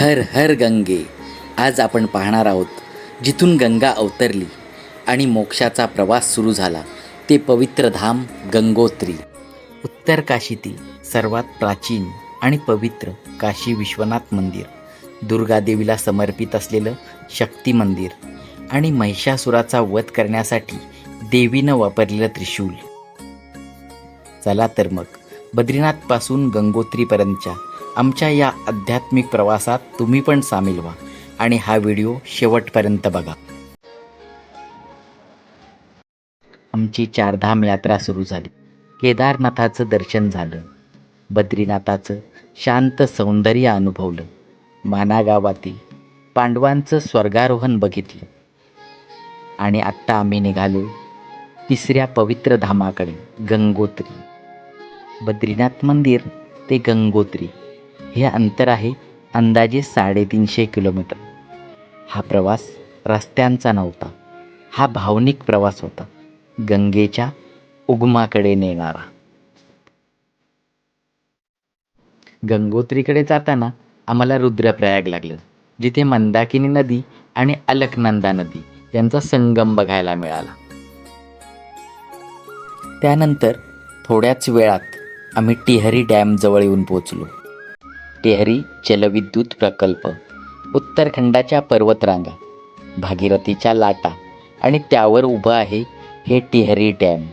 हर हर गंगे आज आपण पाहणार आहोत जिथून गंगा अवतरली आणि मोक्षाचा प्रवास सुरू झाला ते पवित्र धाम गंगोत्री. उत्तर काशीतील सर्वात प्राचीन आणि पवित्र काशी विश्वनाथ मंदिर दुर्गादेवीला समर्पित असलेलं शक्ती मंदिर आणि महिषासुराचा वध करण्यासाठी देवीनं वापरलेलं त्रिशूल. चला तर मग बद्रीनाथपासून गंगोत्रीपर्यंतच्या आमच्या या आध्यात्मिक प्रवासात तुम्ही पण सामील व्हा आणि हा व्हिडिओ शेवटपर्यंत बघा. आमची चारधाम यात्रा सुरू झाली. केदारनाथाचं दर्शन झालं. बद्रीनाथाचं शांत सौंदर्य अनुभवलं. माना गावातील पांडवांचं स्वर्गारोहण बघितलं. आणि आत्ता आम्ही निघालो तिसऱ्या पवित्र धामाकडे गंगोत्री. बद्रीनाथ मंदिर ते गंगोत्री. हे अंतर आहे अंदाजे साडेतीनशे किलोमीटर. हा प्रवास रस्त्यांचा नव्हता. हा भावनिक प्रवास होता. गंगेच्या उगमाकडे नेणारा. गंगोत्रीकडे जाताना आम्हाला रुद्रप्रयाग लागलं जिथे मंदाकिनी नदी आणि अलकनंदा नदी यांचा संगम बघायला मिळाला. त्यानंतर थोड्याच वेळात आम्ही टिहरी डॅम जवळ येऊन पोहोचलो. टेहरी जलविद्युत प्रकल्प उत्तरखंडाच्या पर्वतरांगा भागीरथीच्या लाटा आणि त्यावर उभं आहे हे टिहरी डॅम.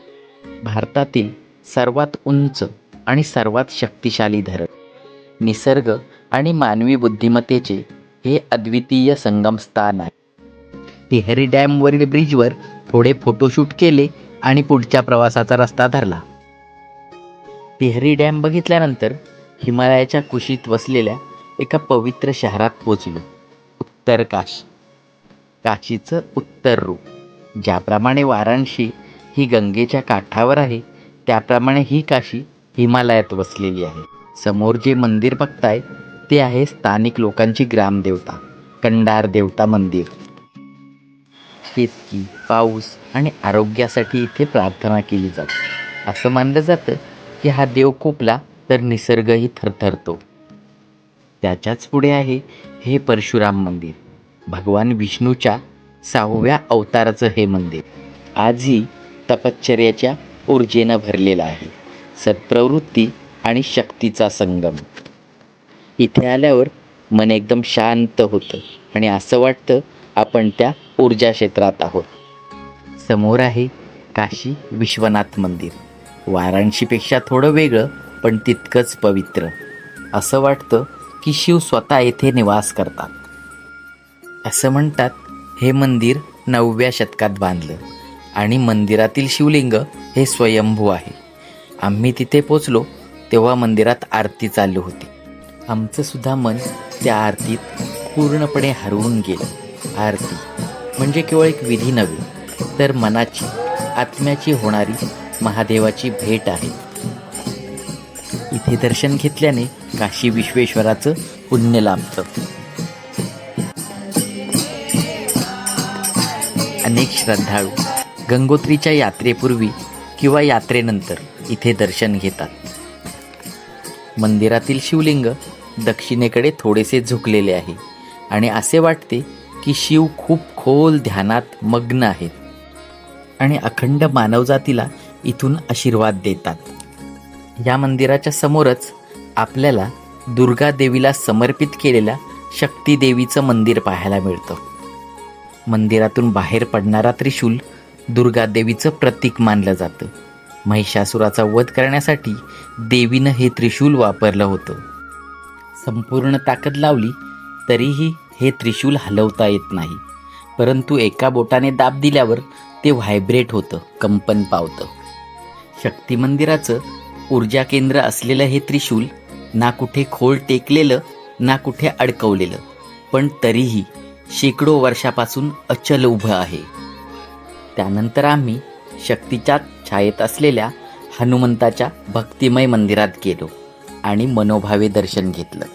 भारतातील सर्वात उंच आणि सर्वात शक्तिशाली धरण निसर्ग आणि मानवी बुद्धिमत्तेचे हे अद्वितीय संगम स्थान आहे. टिहरी डॅमवरील ब्रिजवर थोडे फोटोशूट केले आणि पुढच्या प्रवासाचा रस्ता धरला. टिहरी डॅम बघितल्यानंतर हिमालयाच्या कुशीत वसलेल्या एका पवित्र शहरात पोचलो. उत्तर काशी. काशीचं उत्तर रूप. ज्याप्रमाणे वाराणसी ही गंगेच्या काठावर आहे त्याप्रमाणे ही काशी हिमालयात वसलेली आहे. समोर जे मंदिर बघताय ते आहे स्थानिक लोकांची ग्रामदेवता कंडार देवता मंदिर. शेतकी पाऊस आणि आरोग्यासाठी इथे प्रार्थना केली जाते. असं मानलं जातं की हा देव कोपला तर निसर्गही थरथरतो. त्याच्याच पुढे आहे हे परशुराम मंदिर. भगवान विष्णूच्या सहाव्या अवताराचं हे मंदिर. आजही तपश्चर्याच्या ऊर्जेनं भरलेलं आहे. सत्प्रवृत्ती आणि शक्तीचा संगम. इथे आल्यावर मन एकदम शांत होतं आणि असं वाटतं आपण त्या ऊर्जा क्षेत्रात आहोत. समोर आहे काशी विश्वनाथ मंदिर. वाराणसीपेक्षा थोडं वेगळं पण तितकंच पवित्र. असं वाटतं की शिव स्वतः येथे निवास करतात. असं म्हणतात हे मंदिर नवव्या शतकात बांधलं आणि मंदिरातील शिवलिंग हे स्वयंभू आहे. आम्ही तिथे पोचलो तेव्हा मंदिरात आरती चालू होती. आमचं सुद्धा मन त्या आरतीत पूर्णपणे हरवून गेलं. आरती म्हणजे केवळ एक विधी नव्हे तर मनाची आत्म्याची होणारी महादेवाची भेट आहे. इथे दर्शन घेतल्याने काशी विश्वेश्वराचं पुण्य लाभतं. अनेक श्रद्धाळू गंगोत्रीच्या यात्रेपूर्वी किंवा यात्रेनंतर इथे दर्शन घेतात. मंदिरातील शिवलिंग दक्षिणेकडे थोडेसे झुकलेले आहे आणि असे वाटते की शिव खूप खोल ध्यानात मग्न आहेत आणि अखंड मानवजातीला इथून आशीर्वाद देतात. या मंदिराच्या समोरच आपल्याला दुर्गा देवीला समर्पित केलेल्या शक्ती देवीचं मंदिर पाहायला मिळतं. मंदिरातून बाहेर पडणारा त्रिशूल दुर्गा देवीचं प्रतीक मानलं जातं. महिषासुराचा वध करण्यासाठी देवीनं हे त्रिशूल वापरलं होतं. संपूर्ण ताकद लावली तरीही हे त्रिशूल हलवता येत नाही. परंतु एका बोटाने दाब दिल्यावर ते व्हायब्रेट होतं कंपन पावतं. शक्ती मंदिराचं ऊर्जा केंद्र असलेलं हे त्रिशूल ना कुठे खोल टेकलेलं ना कुठे अडकवलेलं. पण तरीही शेकडो वर्षापासून अचल उभं आहे. त्यानंतर आम्ही शक्तीच्या छायेत असलेल्या हनुमंताच्या भक्तिमय मंदिरात गेलो आणि मनोभावे दर्शन घेतलं.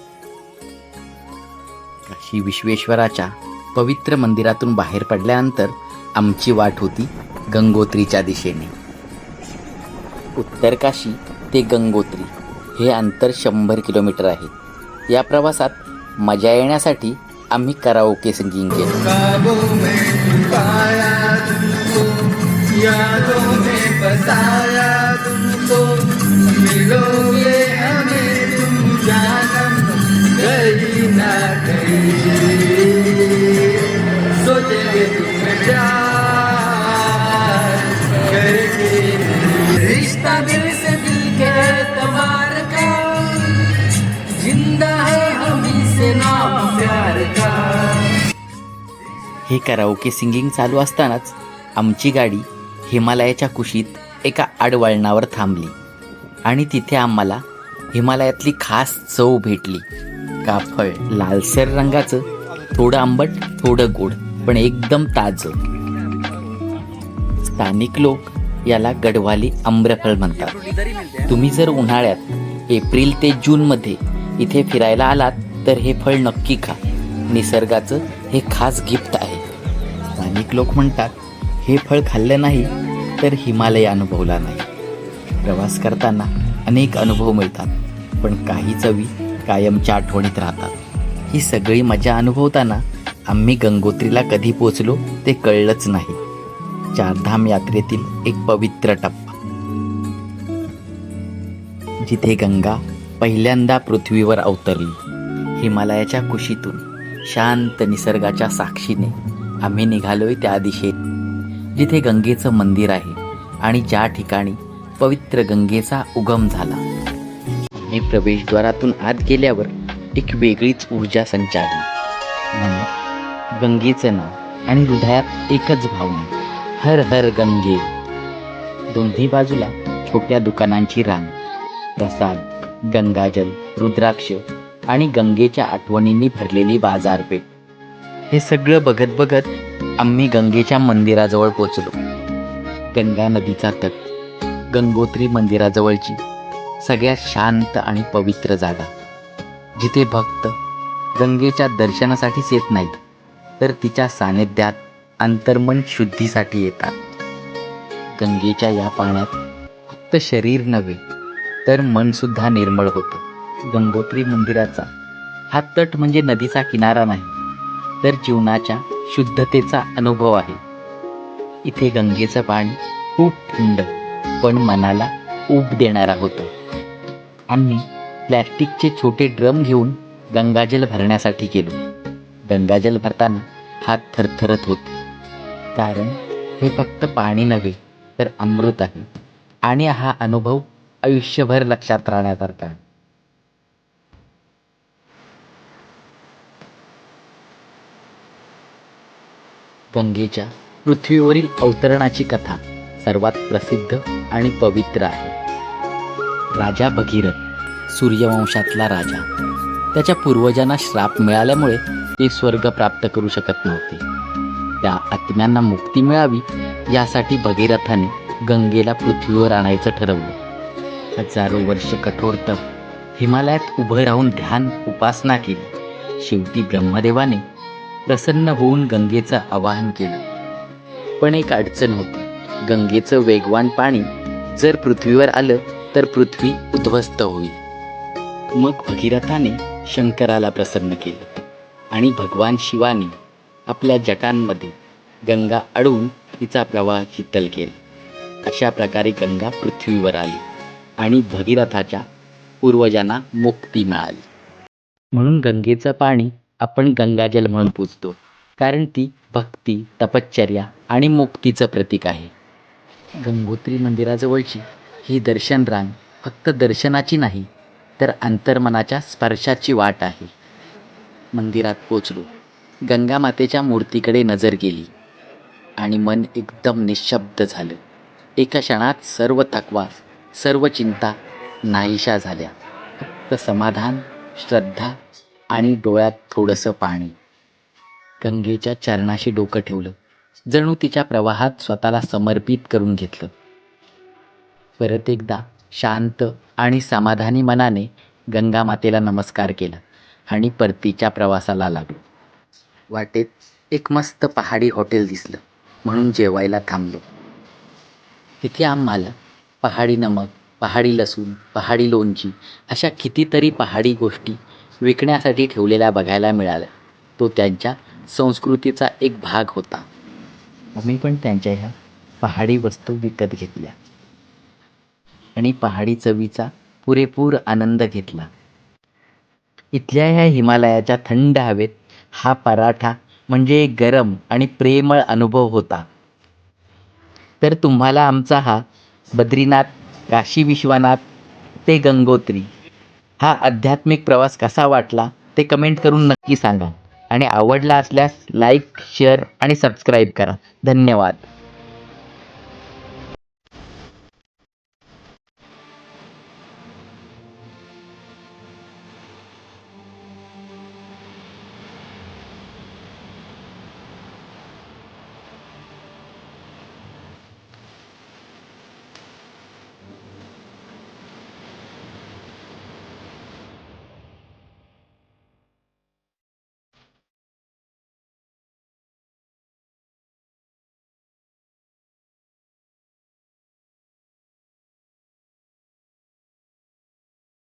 काशी विश्वेश्वराच्या पवित्र मंदिरातून बाहेर पडल्यानंतर आमची वाट होती गंगोत्रीच्या दिशेने. उत्तर काशी ते गंगोत्री. हे अंतर शंभर किलोमीटर आहे. या प्रवासात मजा येण्यासाठी आम्ही कराओके सिंगिंग केलं. हे कराओके सिंगिंग चालू असतानाच आमची गाडी हिमालयाच्या कुशीत एका आडवळणावर थांबली. आणि तिथे आम्हाला हिमालयातली खास चव भेटली. काफळ लालसर रंगाचं थोडं आंबट थोडं गोड पण एकदम ताजं. स्थानिक लोक याला गडवाली आम्रफळ म्हणतात. तुम्ही जर उन्हाळ्यात एप्रिल ते जूनमध्ये इथे फिरायला आलात तर हे फळ नक्की खा. निसर्गाचं हे खास गिफ्ट आहे. स्थानिक लोक म्हणतात हे फळ खाल्लं नाही तर हिमालय अनुभवला नाही. प्रवास करताना अनेक अनुभव मिळतात पण काही चवी कायमच्या आठवणीत राहतात. ही सगळी मजा अनुभवताना आम्ही गंगोत्रीला कधी पोचलो ते कळलंच नाही. चारधाम यात्रेतील एक पवित्र टप्पा. जिथे गंगा पहिल्यांदा पृथ्वीवर अवतरली हिमालयाच्या कुशीतून शांत निसर्गाच्या साक्षीने आम्ही निघालोय त्या दिशेत जिथे गंगेचं मंदिर आहे आणि ज्या ठिकाणी पवित्र गंगेचा उगम झाला. आम्ही प्रवेशद्वारातून आत गेल्यावर एक वेगळीच ऊर्जा संचारली. म्हणून गंगेचं नाव आणि हृदयात एकच भावना हर हर गंगे. दोन्ही बाजूला छोट्या दुकानांची रांग प्रसाद गंगाजल रुद्राक्ष आणि गंगेच्या आठवणींनी भरलेली बाजारपेठ. हे सगळं बघत बघत आम्ही गंगेच्या मंदिराजवळ पोचलो. गंगा नदीचा तट गंगोत्री मंदिराजवळची सगळ्यात शांत आणि पवित्र जागा. जिथे भक्त गंगेच्या दर्शनासाठीच येत नाहीत तर तिच्या सानिध्यात अंतर्मन शुद्धीसाठी येतात. गंगेच्या या पाण्यात फक्त शरीर नव्हे तर मनसुद्धा निर्मळ होतं. गंगोत्री मंदिराचा हा तट म्हणजे नदीचा किनारा नाही तर जीवनाच्या शुद्धतेचा अनुभव आहे. इथे गंगेचं पाणी खूप थंड पण मनाला ऊब देणारा होतं. आम्ही प्लॅस्टिकचे छोटे ड्रम घेऊन गंगाजल भरण्यासाठी गेलो. गंगाजल भरताना हात थरथरत होते. कारण हे फक्त पाणी नव्हे तर अमृत आहे. आणि हा अनुभव आयुष्यभर लक्षात राहण्यासारखा आहे. गंगेच्या पृथ्वीवरील अवतरणाची कथा सर्वात प्रसिद्ध आणि पवित्र आहे. राजा भगीरथ सूर्यवंशातला राजा. त्याच्या पूर्वजांना श्राप मिळाल्यामुळे ते स्वर्ग प्राप्त करू शकत नव्हते. त्या आत्म्यांना मुक्ती मिळावी यासाठी भगीरथाने गंगेला पृथ्वीवर आणायचं ठरवलं. हजारो वर्ष कठोर तप हिमालयात उभं राहून ध्यान उपासना केली. शेवटी ब्रह्मदेवाने प्रसन्न होऊन गंगेचं आवाहन केलं. पण एक अडचण होती. गंगेचं वेगवान पाणी जर पृथ्वीवर आलं तर पृथ्वी उद्ध्वस्त होईल. मग भगीरथाने शंकराला प्रसन्न केलं आणि भगवान शिवाने आपल्या जटांमध्ये गंगा अडवून तिचा प्रवाह शीतल केला. अशा प्रकारे गंगा पृथ्वीवर आली आणि भगीरथाच्या पूर्वजांना मुक्ती मिळाली. म्हणून गंगेचं पाणी आपण गंगाजल म्हणून पूजतो. कारण ती भक्ती तपश्चर्या आणि मुक्तीचं प्रतीक आहे. गंगोत्री मंदिराजवळची ही दर्शन रांग फक्त दर्शनाची नाही तर अंतर्मनाच्या स्पर्शाची वाट आहे. मंदिरात पोचलो. गंगा मातेच्या मूर्तीकडे नजर गेली आणि मन एकदम निशब्द झालं. एका क्षणात सर्व थकवा सर्व चिंता नाहीशा झाल्या. फक्त समाधान श्रद्धा आणि डोळ्यात थोडंसं पाणी. गंगेच्या चरणाशी डोकं ठेवलं. जणू तिच्या प्रवाहात स्वतःला समर्पित करून घेतलं. परत एकदा शांत आणि समाधानी मनाने गंगा मातेला नमस्कार केला आणि परतीच्या प्रवासाला लागलो. वाटेत एक मस्त पहाडी हॉटेल दिसलं म्हणून जेवायला थांबलो. तिथे आम्हाला पहाडी नमक पहाडी लसूण पहाडी लोणची अशा कितीतरी पहाडी गोष्टी विकण्यासाठी ठेवलेल्या बघायला मिळाल्या तो त्यांच्या संस्कृतीचा एक भाग होता. आम्ही पण त्यांच्या ह्या पहाडी वस्तू विकत घेतल्या. आणि पहाडी चवीचा पुरेपूर आनंद घेतला. इथल्या ह्या हिमालयाच्या थंड हवेत हा पराठा म्हणजे एक गरम आणि प्रेमळ अनुभव होता. तर तुम्हाला आमचा हा बद्रीनाथ काशी विश्वनाथ ते गंगोत्री हा आध्यात्मिक प्रवास कसा वाटला ते कमेंट करून नक्की सांगा. आणि आवडला असल्यास लाईक शेअर आणि सबस्क्राईब करा. धन्यवाद.